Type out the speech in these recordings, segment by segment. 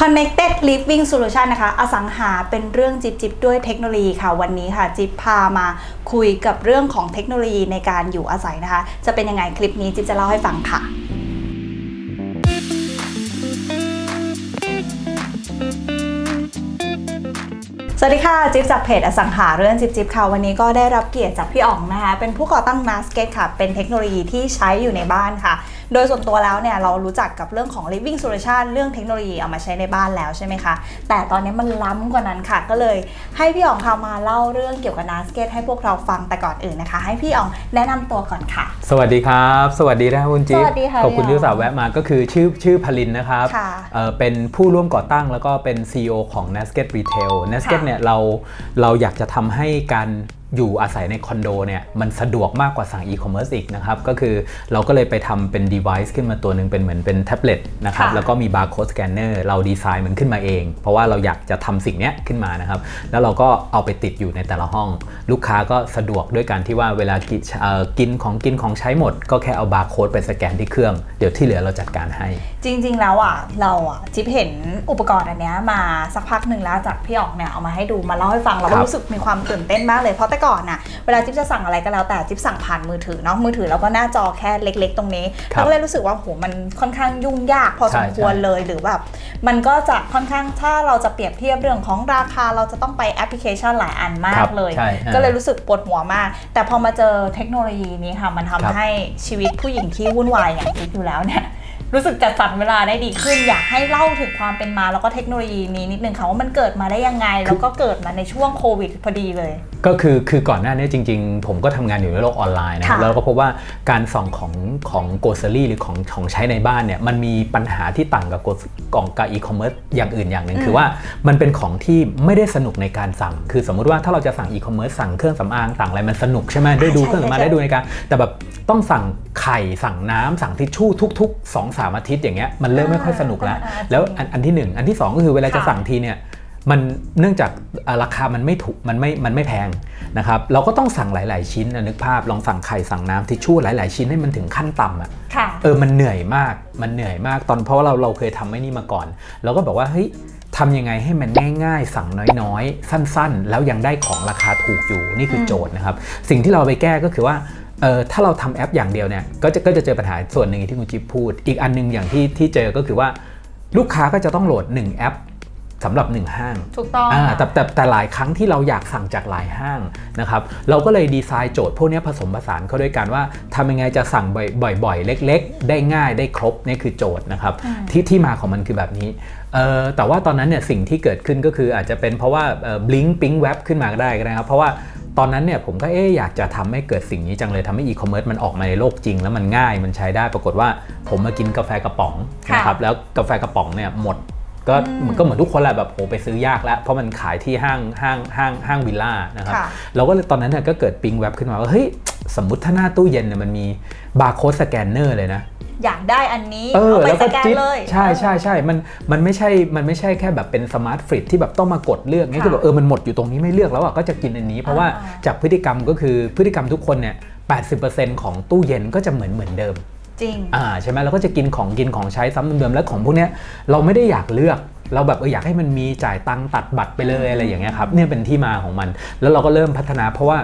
Connected Living Solution นะคะ อสังหาเป็นเรื่องจิบจิบด้วยเทคโนโลยีค่ะ วันนี้ค่ะ จิบพามาคุยกับเรื่องของเทคโนโลยีในการอยู่อาศัยนะคะ จะเป็นยังไงคลิปนี้จิบจะเล่าให้ฟังค่ะ วัสดีค่ะ จิ๊บจากเพจอสังหาเรื่องจิ๊บจิ๊บค่ะ วันนี้ก็ได้รับเกียรติจากพี่อ๋องนะคะ เป็นผู้ก่อตั้ง m a s k e t ค่ะ เป็นเทคโนโลยีที่ใช้อยู่ในบ้านค่ะ โดยส่วนตัวแล้วเนี่ยเรารู้จักกับเรื่องของ living solution เรื่องเทคโนโลยีเอามาใช้ในบ้านแล้วใช่ไหมคะ แต่ตอนนี้มันล้ำกว่านั้นค่ะ ก็เลยให้พี่อ๋องค่ะมาเล่าเรื่องเกี่ยวกับ m a s k e t ให้พวกเราฟังแต่ก่อนอื่นนะคะ ให้พี่อ๋องแนะนำตัวก่อนค่ะ สวัสดีครับ สวัสดีนะครับคุณจิ๊บสวัสดีค่ะขอบคุณพี่ที่อ๋ออุตสาห์แวะมาก็คือชื่อชื่อพลินนะครับค่ะเอ่อเป็นผู้ร่วมก่อตั้งแล้วก็เป็น CEO ของ n e s k e t Retail n e s k e t ค่ะเนี่ยเราเราอยากจะทำให้การอยู่อาศัยในคอนโดเนี่ยมันสะดวกมากกว่าสั่งอีคอมเมิร์ซอีกนะครับก็คือเราก็เลยไปทำเป็น device ขึ้นมาตัวหนึ่งเป็นเหมือนเป็นแท็บเล็ตนะครับค่ะ แล้วก็มีบาร์โค้ดสแกนเนอร์เราดีไซน์มันขึ้นมาเอง เพราะว่าเราอยากจะทำสิ่งเนี้ยขึ้นมานะครับ แล้วเราก็เอาไปติดอยู่ในแต่ละห้อง ลูกค้าก็สะดวกด้วยการที่ว่าเวลากินเอ่อกินของกินของใช้หมด ก็แค่เอาบาร์โค้ดไปสแกนที่เครื่องเดี๋ยวที่เหลือเราจัดการให้ จริง ๆ แล้วอะเราอะจิ๊บเห็นอุปกรณ์อันเนี้ยมาสักพักหนึ่งแล้วจากพี่อ๋องเนี่ยเอามาให้ดูมาเล่าให้ฟังเราครัก็บรู้สึกมีความตื่นเต้นมากเลยเพราะแต่ก่อนน่ะเวลาจิ๊บจะสั่งอะไรก็แล้วแต่จิ๊บสั่งผ่านมือถือเนาะมือถือเราก็หน้าจอแค่เล็ก ๆ ตรงนี้ครับเราก็เลยรู้สึกว่าโหมันค่อนข้างยุ่งยากพอสมควรใช่ใช่เลยหรือแบบมันก็จะค่อนข้างถ้าเราจะเปรียบเทียบเรื่องของราคาเราจะต้องไปแอปพลิเคชันหลายอันมาครักบเลยใช่ก็เลยรู้สึกปวดหัวมาก แต่พอมาเจอเทคโนโลยีนี้ค่ะมันทำครับให้ชีวิตผู้หญิงที่วุ่นวายอย่างจิ๊บอยู่แล้วเนี่ยรู้สึกจัดสรรเวลาได้ดีขึ้น อยากให้เล่าถึงความเป็นมาแล้วก็เทคโนโลยีนี้นิดนึงค่ะว่ามันเกิดมาได้ยังไง แล้วก็เกิดมาในช่วงโควิดพอดีเลยก็คือคือก่อนหน้านี้จริง ๆ ผมก็ทำงานอยู่ในโลกออนไลน์นะครับค่ะแล้วก็พบว่าการส่องของของโกลเซอรี่หรือของของใช้ในบ้านเนี่ยมันมีปัญหาที่ต่างกับกกล่องกับอีคอมเมิร์ซอย่างอื่นอย่างหนึ่งอืมคือว่ามันเป็นของที่ไม่ได้สนุกในการสั่ง คือสมมุติว่าถ้าเราจะสั่งอีคอมเมิร์ซสั่งเครื่องสำอางสั่งอะไรมันสนุกใช่ไหมได้ดูเครื่องสำอางได้ดูในการแต่แบบต้องสั่งไข่สั่งน้ำสั่งทิชชู่ทุกๆ2อสามอาทิตย์อย่างเงี้ยมันเริ่มไม่ค่อยสนุกแล้วอ่าอ่าแล้วอันอันที่หนึ่งอันที่สองก็คือเวลาจะค่ะสั่งทีเนี่ย มันเนื่องจากอ่าราคามันไม่ถูกมันไม่มันไม่แพงนะครับเราก็ต้องสั่งหลาย ๆ ชิ้นนะนึกภาพลองสั่งไข่สั่งน้ำทิชชู่หลาย ๆ ชิ้นให้มันถึงขั้นต่ำอะค่ะเออมันเหนื่อยมากมันเหนื่อยมากตอนเพราะว่าเราเราเคยทำไม่นี่มาก่อนเราก็บอกว่าเฮ้ยทำยังไงให้มันง่าย ๆ สั่งน้อย ๆ สั้น ๆ แล้วยังได้ของราคาถูกอยู่นี่คือโจทย์นะครับ สิ่งที่เราไปแก้ก็คือว่าเออถ้าเราทำแอปอย่างเดียวเนี่ยก็จะก็จะเจอปัญหาส่วนหนึ่งที่คุณจิ๊บพูด อีกอันหนึงอย่างที่ที่เจอก็คือว่าลูกค้าก็จะต้องโหลด 1 แอป สำหรับ1ห้างถูกต้องอ่าค่ะแต่แต่แต่หลายครั้งที่เราอยากสั่งจากหลายห้างนะครับ เราก็เลยดีไซน์โจทย์พวกเนี้ยผสมผสานเข้าด้วยกันว่าทำยังไงจะสั่งบ่อยบ่อยๆ เล็ก ๆ ได้ง่ายได้ครบนี่คือโจทย์นะครับ ที่ที่มาของมันคือแบบนี้เอ่อแต่ว่าตอนนั้นเนี่ยสิ่งที่เกิดขึ้นก็คืออาจจะเป็นเพราะว่าบลิงปิ้งแว็บขึ้นมาก็ได้ก็ได้ครับ เพราะว่าตอนนั้นเนี่ยผมก็เอ๊ะอยากจะทำให้เกิดสิ่งนี้จังเลยทำให้อีคอมเมิร์ซมันออกมาในโลกจริง แล้วมันง่ายมันใช้ได้ปรากฏว่าผมมากินกาแฟกระป๋องค่ะนะครับแล้วกาแฟกระป๋องเนี่ยหมด ก็มันก็เหมือนทุกคนแหละแบบโอ้ไปซื้อยากแล้ว เพราะมันขายที่ห้างห้างห้างห้างวิลล่านะครับค่ะเราก็เลยตอนนั้นเนี่ยก็เกิดปิงแว็บขึ้นมาว่าเฮ้ยสมมติถ้าหน้าตู้เย็นเนี่ยมันมีบาร์โค้ดสแกนเนอร์เลยนะอยากได้อันนี้เออเอาไปแล้วสก็แกนจิ๊บเลยใช่ใช่ใช่มันมันไม่ใช่มันไม่ใช่แค่แบบเป็นสมาร์ทฟริตที่แบบต้องมากดเลือกนี่ค่ะคือแบบเออมันหมดอยู่ตรงนี้ไม่เลือกแล้วอะก็จะกินอันนี้ เพราะว่าอ่าจากพฤติกรรมก็คือพฤติกรรมทุกคนเนี่ย80%ของตู้เย็นก็จะเหมือนเหมือนเดิม จริงอ่าใช่ไหมเราก็จะกินของกินของใช้ซ้ำเดิมๆแล้วของพวกเนี้ยเราไม่ได้อยากเลือกเราแบบเอออยากให้มันมีจ่ายตังตัดบัตรไปเลยอะไรอย่างเงี้ยครับเนี่ยเป็นที่มาของมัน แล้วเราก็เริ่มพัฒนาเพราะว่า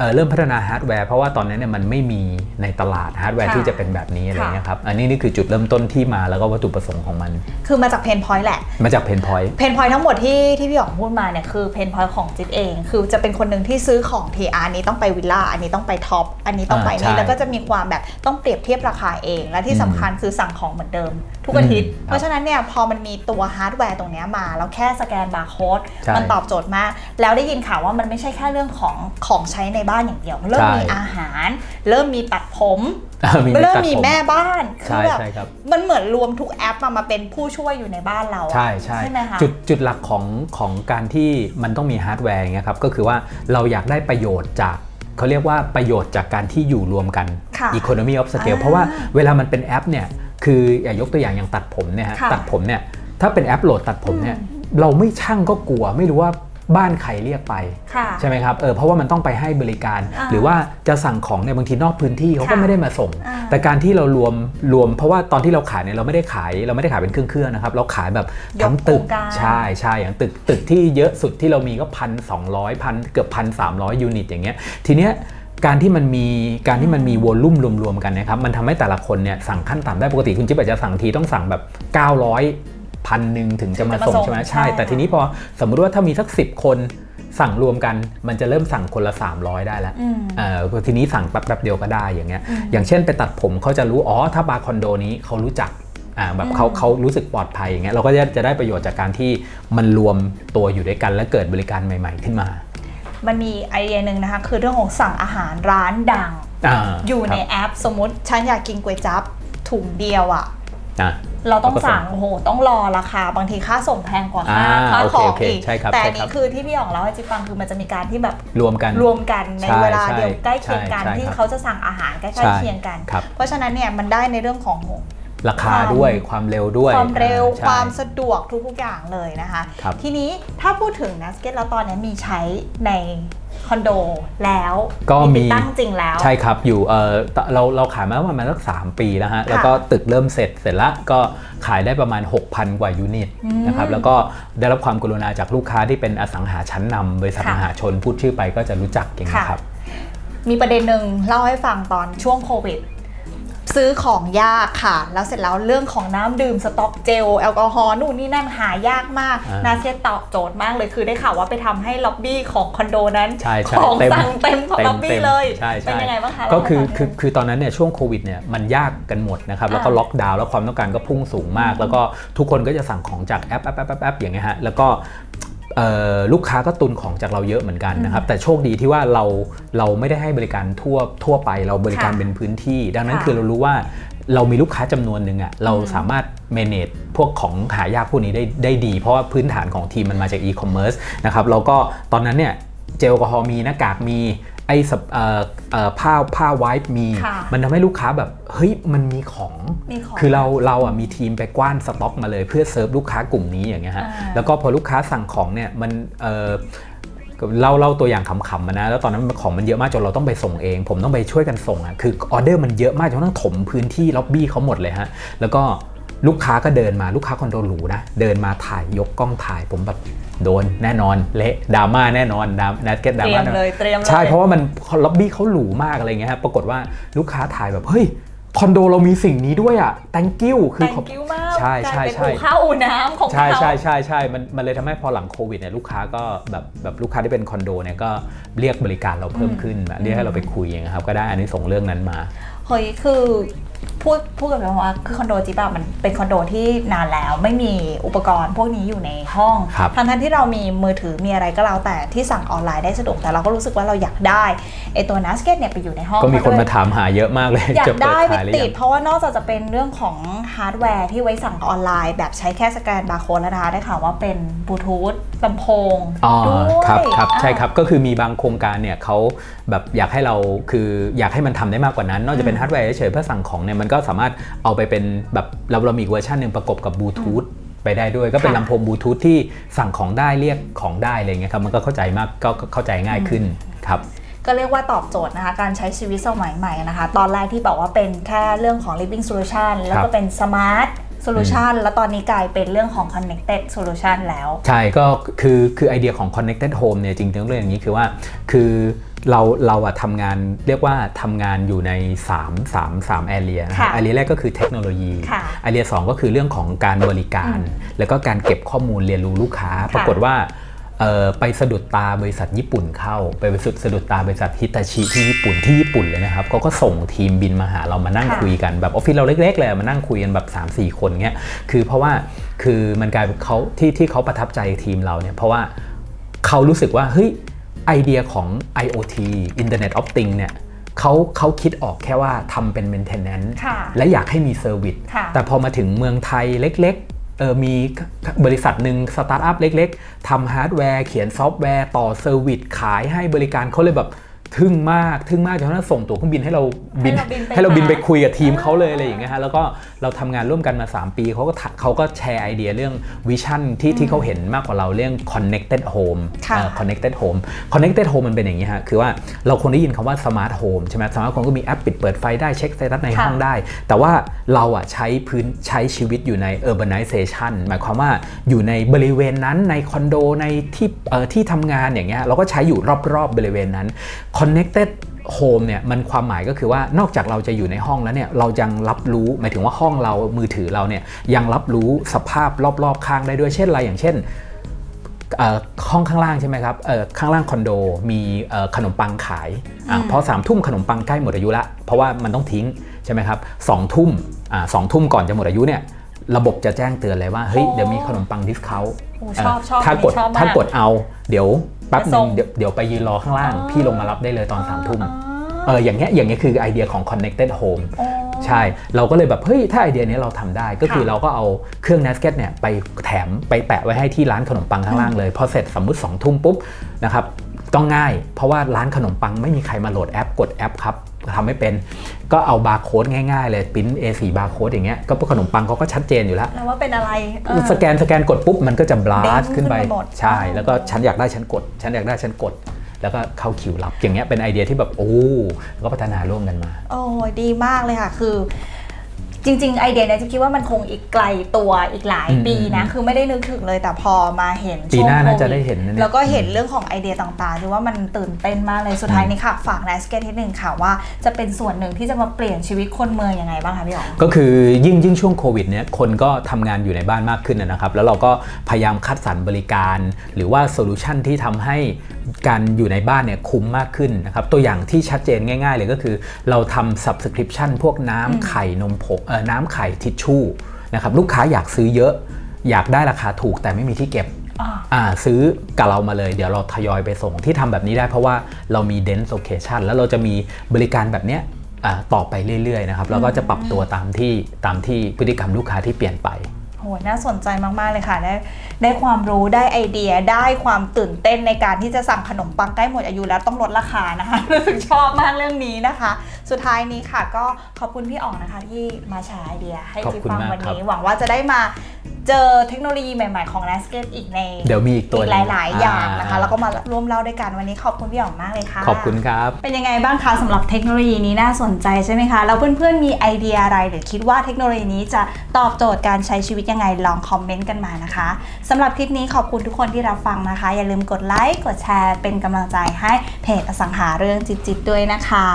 เอ่อเริ่มพัฒนาฮาร์ดแวร์เพราะว่าตอนนั้นเนี่ยมันไม่มีในตลาดฮาร์ดแวร์ค่ะที่จะเป็นแบบนี้อะไรเงี้ยครับอันนี้นี่คือจุดเริ่มต้นที่มาแล้วก็วัตถุประสงค์ของมัน คือมาจากเพนพอยต์แหละ มาจากเพนพอยต์เพนพอยทั้งหมดที่ที่พี่หยองพูดมาเนี่ยคือเพนพอยของจิ๊บเอง คือจะเป็นคนหนึ่งที่ซื้อของทีอันนี้ต้องไปวิลล่าอันนี้ต้องไปท็อปอันนี้ต้องไปอ่านี่ใช่แล้วก็จะมีความแบบต้องเปรียบเทียบราคาเอง และที่สำคัญคือสั่งของเหมือนเดิม ทุกอาทิตย์อืมเพราะฉะนั้นเนี่ยพอมันมีตัวฮาร์ดแวร์ตรงเนี้ยมาแล้วแค่สแกนบาร์โค้ดใช่มันตอบโจทย์มาก แล้วได้ยินข่าวว่ามันไม่ใช่แค่เรื่องของของใช้ในบ้านอย่างเดียว เริ่มใช่มีอาหาร เริ่มมีตัดผมอ่ามีเริ่มตัดมีผแม่บ้านคืใช่อแบบใช่ครับมันเหมือนรวมทุกแอปมามาเป็นผู้ช่วยอยู่ในบ้านเราอะใช่ใช่ใช่ไหมคะจุดจุดหลักของของการที่มันต้องมีฮาร์ดแวร์อย่างเงี้ยครับก็คือว่าเราอยากได้ประโยชน์จากเขาเรียกว่าประโยชน์จากการที่อยู่รวมกันค่ะ economy of scale อ่าเพราะว่าเวลามันเป็นแอปเนี่ย คืออย่ายกตัวอย่างอย่างตัดผมเนี่ยฮะค่ะ ตัดผมเนี่ยถ้าเป็นแอปโหลดตัดผมเนี่ยเราไม่ช่างก็กลัว ไม่รู้ว่าบ้านใครเรียกไป ค่ะ ใช่ไหมครับเออเพราะว่ามันต้องไปให้บริการ อ่าหรือว่าจะสั่งของในยบางทีนอกพื้นที่เขาก็ค่ะไม่ได้มาส่ง อ่าแต่การที่เรารวมรวม เพราะว่าตอนที่เราขายเนี่ยเราไม่ได้ขายเราไม่ได้ขายเป็นเครื่องเครื่องๆนะครับ เราขายแบบทั้งตึกยกโครงการ ใช่ใช่อย่างตึกตึกที่เยอะสุดที่เรามีก็พันสองร้อยพันเกือบพันสามร้อยยูนิตอย่างเงี้ยทีเนี้ย การที่มันมีการที่มันมีวอลลุ่มรวมๆกันนะครับมันทำให้แต่ละคนเนี่ยสั่งขั้นต่ำได้ปกติคุณจิ๊บอาจจะสั่งทีต้องสั่งแบบ 900พันหนึ่งถึงจะมาส่งถึงจะมาส่งใช่ไหมใช่ใช่แต่ค่ะทีนี้พอสมมุติว่าถ้ามีสัก 10 คนสั่งรวมกันมันจะเริ่มสั่งคนละ 300 ได้แล้วอืมเออทีนี้สั่งแป๊บๆเดียวก็ได้อย่างเงี้ยอืมอย่างเช่นไปตัดผมเขาจะรู้อ๋อถ้าบาร์คอนโดนี้เขารู้จักอ่าแบบเขาอืมเขารู้สึกปลอดภัยอย่างเงี้ยเราก็จะจะได้ประโยชน์จากการที่มันรวมตัวอยู่ด้วยกัน และเกิดบริการใหม่ ๆ ขึ้นมา มันมีไอเดียหนึ่งนะคะ คือเรื่องของสั่งอาหารร้านดังอ่าอยู่ในครับแอป สมมติฉันอยากกินก๋วยจั๊บถุงเดียวอะอะ เราต้องแล้วก็ส่งสั่งโอ้โหต้องรอราคา บางทีค่าส่งแพงกว่าค่าอ่าค่าโอขเคองโอเคอีก ใช่ครับแต่ใช่อันครันี้บคือที่พี่อ๋องเล่าให้จิฟังคือมันจะมีการที่แบบรวมกันรวมกันในใช่เวลาใช่เดียวใกล้เคียงกันใช่ที่ครับเขาจะสั่งอาหารใกล้ใช่ๆเคียงกัน ครับ เพราะฉะนั้นเนี่ยมันได้ในเรื่องของ ราคาด้วยความเร็วด้วย ความเร็วอ่ใช่ความสะดวกทุกๆอย่างเลยนะคะ ครับ ทีนี้ถ้าพูดถึงนะสเก็ตแล้วตอนนี้มีใช้ในคอนโดแล้วก็มีติดตั้งจริงแล้ว ใช่ครับอยู่เออตเราเราขายมาประมาณสักสามปีแล้วฮะแล้วก็ตึกเริ่มเสร็จเสร็จแล้วก็ขายได้ประมาณ 6,000 กว่ายูนิตอืมนะครับแล้วก็ได้รับความกรุณาจากลูกค้าที่เป็นอสังหาชั้นนำบริษัทค่ะมหาชนพูดชื่อไปก็จะรู้จักอย่างนี้ยครับ มีประเด็นหนึ่งเล่าให้ฟังตอนช่วงโควิด ซื้อของยากค่ะ แล้วเสร็จแล้วเรื่องของน้ำดื่มสต็อกเจลแอลกอฮอล์นู่นนี่นั่นหายากมากอ่านาเซียตอบโจทย์มากเลยคือได้ข่าวว่าไปทำให้ล็อบบี้ของคอนโดนั้นใช่ใช่ของเต็มสั่งเต็มของเต็มล็อบบี้เต็มเลยใช่ใช่เป็นยังไงบ้างคะก็คือเล่าให้ฟังคือคือตอนนั้นเนี่ยช่วงโควิดเนี่ยมันยากกันหมดนะครับแล้วก็อ่าล็อกดาวน์แล้วความต้องการก็พุ่งสูงมาก แล้วก็ทุกคนก็จะสั่งของจากแอปแอปแอปแอปแอปอย่างเงี้ยฮะแล้วก็เอ่อ ลูกค้าก็ตุนของจากเราเยอะเหมือนกันนะครับ แต่โชคดีที่ว่าเราเราไม่ได้ให้บริการทั่วทั่วไป เราบริการค่ะเป็นพื้นที่ ดังนั้นค่ะคือเรารู้ว่าเรามีลูกค้าจำนวนหนึ่งอะ่ะเราสามารถ manage พวกของหายากพวกนี้ได้ได้ดี เพราะว่าพื้นฐานของทีมมันมาจาก e-commerce นะครับเราก็ตอนนั้นเนี่ยเจลแอลกอฮอล์มีหน้ากากมี ไอ้สับเอ่อเอ่อผ้าผ้าไวป์มีค่ะมันทำให้ลูกค้าแบบเฮ้ยมันมีของมีของคือเราเราอะมีทีมไปกว้านสต็อกมาเลย เพื่อเซิร์ฟลูกค้ากลุ่มนี้อย่างเงี้ยฮะอ่าแล้วก็พอลูกค้าสั่งของเนี่ยมันเออเล่าเล่าตัวอย่างขำๆมานะ แล้วตอนนั้นของมันเยอะมากจนเราต้องไปส่งเอง ผมต้องไปช่วยกันส่งอะคือออเดอร์มันเยอะมากจนต้องถมพื้นที่ล็อบบี้เขาหมดเลยฮะแล้วก็ลูกค้าก็เดินมาลูกค้าคอนโดหรูนะเดินมาถ่ายยกกล้องถ่ายผมแบบ โดนแน่นอนเละดราม่าแน่นอนดราม่านัดเก็ตดราเตรียม่ามเลยเตรียมเลย ใช่เพราะว่ามันล็อบบี้เขาหรูมากอะไรเงี้ยฮะปรากฏว่าลูกค้าถ่ายแบบเฮ้ยคอนโดเรามีสิ่งนี้ด้วยอะ thank you คือแต่งขอบกิ้วมากใช่ใช่ กลายเป็นใช่อู่ข้าวอู่น้ำของใช่เขาใช่ใช่ใช่มันมันเลยทำให้พอหลังโควิดเนี่ยลูกค้าก็แบบแบบลูกค้าที่เป็นคอนโดเนี่ยก็เรียกบริการเราเพิ่มขึ้นแบบเรียกให้เราไปคุยอย่างเงี้ยครับก็ได้อันนี้ส่งส์เรื่องนั้นมา เฮ้ยคือ พูดพูดกันไปว่าคือคอนโดจิบะมันเป็นคอนโดที่นานแล้ว ไม่มีอุปกรณ์พวกนี้อยู่ในห้องครับทั้งทั้งๆที่เรามีมือถือมีอะไรก็แล้วแต่ที่สั่งออนไลน์ได้สะดวกแต่เราก็รู้สึกว่าเราอยากได้ไอตัวนัสเก็ตเนี่ยไปอยู่ในห้องก็มีคนเพมาระด้วยถามหาเยอะมากเลยอยาจะกเปิดได้ไปขายหรือติยัดงเพราะว่านอกจากจะเป็นเรื่องของฮาร์ดแวร์ที่ไว้สั่งออนไลน์ แบบใช้แค่สแกนบาร์โค้ดแล้วนะคะได้ข่าวว่าเป็นบลูทูธลำโพงอ๋อด้วยครับครับใช่อ่าครับก็คือมีบางโครงการเนี่ยเขาแบบอยากให้เราคืออยากให้มันทำได้มากกว่านั้น นอกจากเป็นฮาร์ดแวร์เฉยๆเพื่อสั่งของเนี่ยมันก็สามารถเอาไปเป็นแบบเราเรามีอีกเวอร์ชันหนึ่งประกบกับบลูทูธไปได้ด้วยก็เป็นค่ะลำโพงบลูทูธที่สั่งของได้เรียกของได้อะไรเงี้ยครับมันก็เข้าใจมากก็ก็เข้าใจง่ายขึ้นครับก็เรียกว่าตอบโจทย์นะคะ การใช้ชีวิตสมัยใหม่นะคะ ตอนแรกที่บอกว่าเป็นแค่เรื่องของ living solution แล้วก็เป็น smart solution แล้วตอนนี้กลายเป็นเรื่องของ connected solution แล้ว ใช่ก็คือคือไอเดียของ connected home เนี่ยจริงๆต้องเรียกอย่างนี้คือว่า คือ เราเราอะทำงานเรียกว่าทำงานอยู่ใน 3 3 3 area นะครัค่ะบ area แรกก็คือเทคโนโลยีค่ะ area สองก็คือเรื่องของการบริการ แล้วก็การเก็บข้อมูลเรียนรู้ลูกค้า ปรากฏว่าเอ่อไปสะดุดตาบริษัทญี่ปุ่นเข้า ไปสะดุดสะดุดตาบริษัทฮิตาชิที่ญี่ปุ่นที่ญี่ปุ่นเลยนะครับเขาก็ส่งทีมบินมาหาเรามานั่งค่ะ คุยกันแบบออฟฟิศเราเล็กๆเลยมานั่งคุยกันแบบ3-4 คนเงี้ยคือเพราะว่าคือมันกลายเป็นเขาที่ที่เขาประทับใจทีมเราเนี่ยเพราะว่า เขารู้สึกว่าเฮ้ย ไอเดียของ IoT Internet of Things เนี่ยเขาเขาคิดออกแค่ว่าทำเป็น maintenance ค่ะและอยากให้มีเซอร์วิสค่ะแต่พอมาถึงเมืองไทยเล็กๆเออมีบริษัทหนึ่งสตาร์ทอัพเล็ก ๆทำฮาร์ดแวร์ เขียนซอฟต์แวร์ ต่อเซอร์วิสขายให้บริการเขาเลยแบบ ทึ่งมากทึ่งมากจนกระทั่งส่งตั๋วเครื่องบินให้เราบินให้เราบินไปให้เราบินไปหาคุยกับทีมเขาเลยอะไรอย่างเงี้ยฮะแล้วก็เราทำงานร่วมกันมา 3 ปีเขาก็ทะเขาก็แชร์ไอเดียเรื่องวิชั่นที่ที่เขาเห็นมากกว่าเราเรื่อง connected home ค่ะเอ่อ connected home connected home มันเป็นอย่างนี้ฮะคือว่าเราคงได้ยินคำว่า smart home ใช่ไหม smart home ก็มีแอปปิดเปิดไฟได้เช็คสเตตัสในห้องได้ แต่ว่าเราอะใช้พื้นใช้ชีวิตอยู่ใน urbanization หมายความว่าอยู่ในบริเวณนั้นในคอนโดในที่เอ่อที่ทำงานอย่างเงี้ยเราก็ใช้อยู่รอบๆบริเวณนั้น connected home เนี่ยมันความหมายก็คือว่านอกจากเราจะอยู่ในห้องแล้วเนี่ยเรายังรับรู้หมายถึงว่าห้องเรามือถือเราเนี่ยยังรับรู้สภาพรอบๆข้างได้ด้วยเช่นอะไรอย่างเช่นเอ่อห้องข้างล่างใช่ไหมครับเอ่อข้างล่างคอนโดมีเอ่อขนมปังขายอะอืมพอสามทุ่มขนมปังใกล้หมดอายุละเพราะว่ามันต้องทิ้งใช่ไหมครับสองทุ่มอ่าสองทุ่มก่อนจะหมดอายุเนี่ยระบบจะแจ้งเตือนเลยว่าเฮ้ยเดี๋ยวมีขนมปังดิสเขาโอ้ชอบชอบถ้ากดชอบมากถ้ากดเอาเดี๋ยว แป๊บหจะส่นึงงเดี๋ยวเดี๋ยวไปยืนรอข้างล่างอ๋อพี่ลงมารับได้เลยตอนสามทุ่มอ๋อเอออย่างเงี้ยอย่างเงี้ยคือไอเดียของ connected home อ๋อใช่ เราก็เลยแบบ เฮ้ย ถ้าไอเดียนี้เราทำได้ก็คือค่ะเราก็เอาเครื่อง n a s k e t เนี่ยไปแถมไปแปะไว้ให้ที่ร้านขนมปังข้างล่างเลย พอเสร็จสมมุติ2องทุ่มปุ๊บนะครับต้องง่าย เพราะว่าร้านขนมปังไม่มีใครมาโหลดแอปกดแอปครับ ทำไม่เป็น ก็เอาบาร์โค้ดง่ายๆเลยปริ้น A4 บาร์โค้ดอย่างเงี้ยก็ขนมปังเขาก็ชัดเจนอยู่แล้วแล้วว่าเป็นอะไรเออสแกนสแกนกดปุ๊บมันก็จะบลาเด้สงขึ้นไปขึ้นมาหมดใช่อ๋อแล้วก็ฉันอยากได้ฉันกด ฉันอยากได้ฉันกดแล้วก็เข้าคิวรับอย่างเงี้ยเป็นไอเดียที่แบบโอ้แล้วก็พัฒนาร่วมกันมา โอ้ยดีมากเลยค่ะ คือ จริง ๆ ไอเดียเนี่ยจะคิดว่ามันคงอีกไกลตัวอีกหลายอืมปีนะ คือไม่ได้นึกถึงเลยแต่พอมาเห็นปีช่วงหน้าน่าจะโควิได้เห็นนะเนี่ย แล้วก็เห็นเรื่องของไอเดียต่างๆคือว่ามันตื่นเต้นมากเลยสุดท้ายนี้ค่ะ ฝากนายสเก็ตทีหนึ่งค่ะว่าจะเป็นส่วนหนึ่งที่จะมาเปลี่ยนชีวิตคนเมืองยังไงบ้างคะพี่อ๋อก็คือยิ่งยิ่งช่วงโควิดเนี่ยคนก็ทำงานอยู่ในบ้านมากขึ้นนะนะครับ แล้วเราก็พยายามคัดสรรบริการ หรือว่าโซลูชันที่ทำให้ การอยู่ในบ้านเนี่ยคุ้มมากขึ้นนะครับตัวอย่างที่ชัดเจนง่าย ๆ เลยก็คือ เราทำ subscription พวกน้ำไข่นมผงเอ่อน้ำไข่ทิชชู่นะครับลูกค้าอยากซื้อเยอะ อยากได้ราคาถูกแต่ไม่มีที่เก็บอ่าอ่าซื้อกับเรามาเลยเดี๋ยวเราทยอยไปส่งที่ทำแบบนี้ได้เพราะว่าเรามี dense location แล้วเราจะมีบริการแบบเนี้ยอ่าต่อไปเรื่อยๆนะครับแล้วก็จะปรับตัวตามที่ตามที่พฤติกรรมลูกค้าที่เปลี่ยนไปโหน่าสนใจมากๆเลยค่ะ ได้ได้ความรู้ได้ไอเดียได้ความตื่นเต้นในการที่จะสั่งขนมปังใกล้หมดอายุแล้วต้องลดราคานะคะรู้สึกชอบมากเรื่องนี้นะคะ สุดท้ายนี้ค่ะ ก็ขอบคุณพี่อ๋องนะคะที่มาแชร์ไอเดีย ให้ขอบจิ๊บคุณฟังมากวันครับนี้ หวังว่าจะได้มา เจอเทคโนโลยีใหม่ๆของ n a s c a p e อีกในเดี๋ยวมีอีกตัวอีกหนึ่งหลาย ๆ อย่างนะคะอ่าแล้วก็มาร่วมเล่าด้วยกันวันนี้ขอบคุณพี่อ๋องมากเลยค่ะขอบคุณครับ เป็นยังไงบ้างคะสำหรับเทคโนโลยีนี้น่าสนใจใช่ไหมคะ แล้วเพื่อนๆมีไอเดียอะไร หรือคิดว่าเทคโนโลยีนี้จะตอบโจทย์การใช้ชีวิตยังไงลองคอมเมนต์กันมานะคะสำหรับคลิปนี้ขอบคุณทุกคนที่รับฟังนะคะ อย่าลืมกดไลค์กดแชร์เป็นกำลังใจให้เพจอสังหาเรื่องจิตๆด้วยนะคะ